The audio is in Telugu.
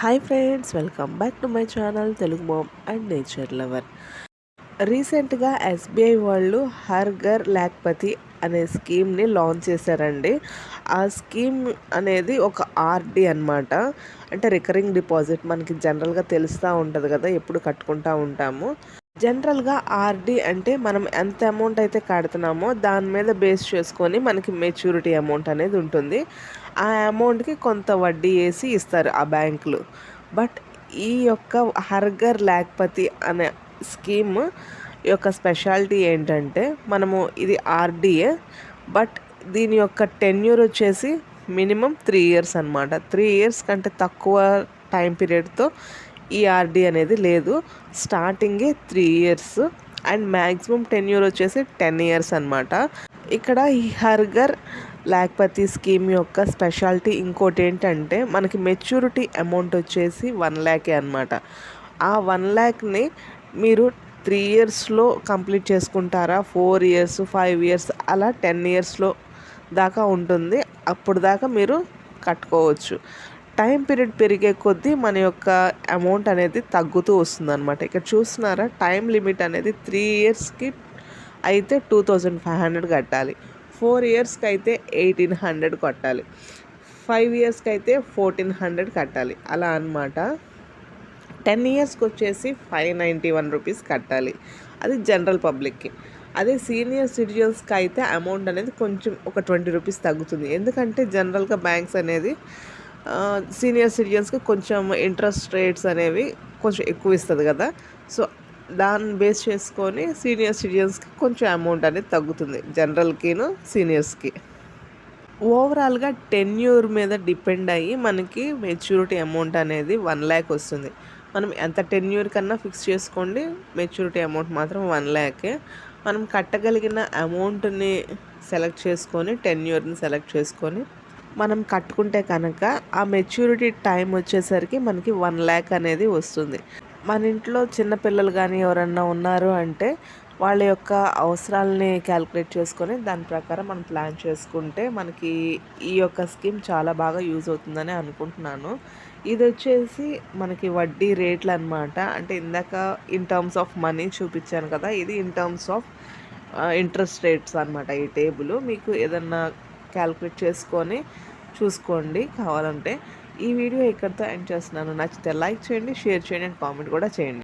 Hi friends welcome back to my channel Telugu mom and nature lover. రీసెంట్గా ఎస్బీఐ వాళ్ళు హర్గర్ లేక్పతి లాక్పతి అనే స్కీమ్ని లాంచ్ చేశారండి. ఆ స్కీమ్ అనేది ఒక ఆర్డి అనమాట అంటే రికరింగ్ డిపాజిట్ మనకి జనరల్గా తెలుస్తూ ఉంటుంది కదా ఎప్పుడు కట్టుకుంటూ ఉంటాము. జనరల్గా ఆర్డి అంటే మనం ఎంత అమౌంట్ అయితే కడుతున్నామో దాని మీద బేస్ చేసుకొని మనకి మెచ్యూరిటీ అమౌంట్ అనేది ఉంటుంది. ఆ అమౌంట్కి కొంత వడ్డీ వేసి ఇస్తారు ఆ బ్యాంకులు. బట్ ఈ యొక్క హర్గర్ లాక్పతి అనే స్కీమ్ యొక్క స్పెషాలిటీ ఏంటంటే మనము ఇది ఆర్డిఏ బట్ దీని యొక్క టెన్యూర్ వచ్చేసి మినిమం త్రీ ఇయర్స్ అనమాట త్రీ ఇయర్స్ కంటే తక్కువ టైం పీరియడ్తో ఈ అనేది లేదు. స్టార్టింగే three years and maximum tenure వచ్చేసి టెన్ ఇయర్స్ అనమాట ఇక్కడ ఈ హర్గర్ లాక్పతి స్కీమ్ యొక్క స్పెషాలిటీ ఇంకోటి ఏంటంటే మనకి మెచ్యూరిటీ అమౌంట్ వచ్చేసి వన్ ల్యాకే అనమాట ఆ వన్ ల్యాక్ని మీరు త్రీ ఇయర్స్లో కంప్లీట్ చేసుకుంటారా? ఫోర్ ఇయర్స్ ఫైవ్ ఇయర్స్ అలా టెన్ ఇయర్స్లో దాకా ఉంటుంది. అప్పుడు దాకా మీరు కట్టుకోవచ్చు. టైం పీరియడ్ పెరిగే కొద్దీ మన యొక్క అమౌంట్ అనేది తగ్గుతూ వస్తుంది అనమాట ఇక్కడ చూస్తున్నారా? టైం లిమిట్ అనేది త్రీ ఇయర్స్కి అయితే టూ థౌజండ్ ఫైవ్ హండ్రెడ్ కట్టాలి. ఫోర్ ఇయర్స్కి అయితే ఎయిటీన్ హండ్రెడ్ కట్టాలి. ఫైవ్ ఇయర్స్కి అయితే ఫోర్టీన్ హండ్రెడ్ కట్టాలి. అలా అనమాట టెన్ ఇయర్స్కి వచ్చేసి ఫైవ్ నైంటీ వన్ రూపీస్ కట్టాలి. అది జనరల్ పబ్లిక్కి. అదే సీనియర్ సిటిజన్స్కి అయితే అమౌంట్ అనేది కొంచెం ఒక ట్వంటీ రూపీస్ తగ్గుతుంది. ఎందుకంటే జనరల్గా బ్యాంక్స్ అనేది సీనియర్ సిటిజన్స్కి కొంచెం ఇంట్రెస్ట్ రేట్స్ అనేవి కొంచెం ఎక్కువ ఇస్తుంది కదా. సో దాన్ని బేస్ చేసుకొని సీనియర్ సిటిజన్స్కి కొంచెం అమౌంట్ అనేది తగ్గుతుంది. జనరల్కిను సీనియర్స్కి ఓవరాల్గా టెన్యూర్ మీద డిపెండ్ అయ్యి మనకి మెచ్యూరిటీ అమౌంట్ అనేది వన్ ల్యాక్ వస్తుంది. మనం ఎంత టెన్యూర్ కన్నా ఫిక్స్ చేసుకోండి మెచ్యూరిటీ అమౌంట్ మాత్రం వన్ ల్యాకే మనం కట్టగలిగిన అమౌంట్ని సెలెక్ట్ చేసుకొని టెన్యూర్ని సెలెక్ట్ చేసుకొని మనం కట్టుకుంటే కనుక ఆ మెచ్యూరిటీ టైం వచ్చేసరికి మనకి వన్ ల్యాక్ అనేది వస్తుంది. మన ఇంట్లో చిన్నపిల్లలు కానీ ఎవరన్నా ఉన్నారు అంటే వాళ్ళ యొక్క అవసరాలని క్యాలిక్యులేట్ చేసుకొని దాని ప్రకారం మనం ప్లాన్ చేసుకుంటే మనకి ఈ యొక్క స్కీమ్ చాలా బాగా యూజ్ అవుతుందని అనుకుంటున్నాను. ఇది వచ్చేసి మనకి వడ్డీ రేట్లు అనమాట అంటే ఇందాక ఇన్ టర్మ్స్ ఆఫ్ మనీ చూపించాను కదా ఇది in terms of interest rates అనమాట ఈ టేబుల్. మీకు ఏదన్నా క్యాల్కులేట్ చేసుకొని చూసుకోండి కావాలంటే. ఈ వీడియో ఇక్కడితో ఎండ్ చేస్తున్నాను. నచ్చితే లైక్ చేయండి షేర్ చేయండి అండ్ కామెంట్ కూడా చేయండి.